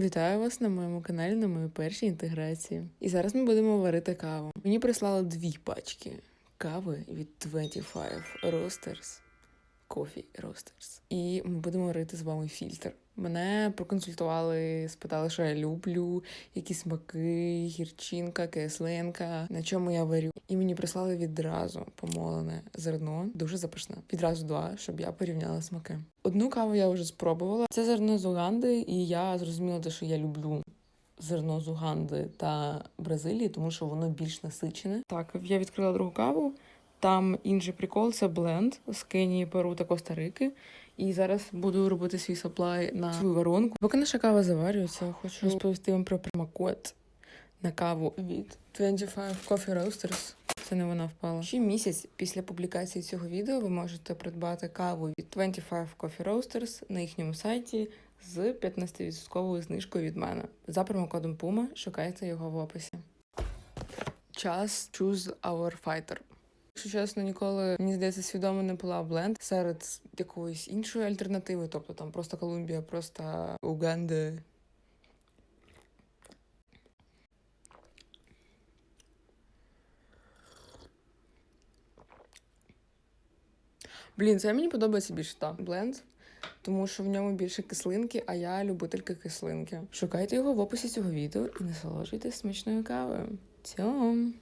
Вітаю вас на моєму каналі на моїй першій інтеграції. І зараз ми будемо варити каву. Мені прислали дві пачки кави від 25 Roasters. Coffee Roasters. І ми будемо варити з вами фільтр. Мене проконсультували, спитали, що я люблю, які смаки, гірчинка, кислинка, на чому я варю. І мені прислали відразу помолене зерно, дуже запашне. Відразу два, щоб я порівняла смаки. Одну каву я вже спробувала. Це зерно з Уганди, і я зрозуміла, те, що я люблю зерно з Уганди та Бразилії, тому що воно більш насичене. Так, я відкрила другу каву. Там інший прикол це бленд з Кенії, Перу та Коста-Рики. І зараз буду робити свій саплай на свою воронку. Поки наша кава заварюється, хочу розповісти вам про промокод на каву від 25 Coffee Roasters. Це не вона впала. Ще місяць після публікації цього відео ви можете придбати каву від 25 Coffee Roasters на їхньому сайті з 15% знижкою від мене. За промокодом PUMA шукайте його в описі. Час choose our fighter. Якщо чесно, ніколи мені здається свідомо не пила бленд серед якоїсь іншої альтернативи, тобто там просто Колумбія, просто Уганда. Блін, це мені подобається більше так. Бленд, тому що в ньому більше кислинки, а я любителька кислинки. Шукайте його в описі цього відео і насолоджуйтесь смачною кавою. Цьом!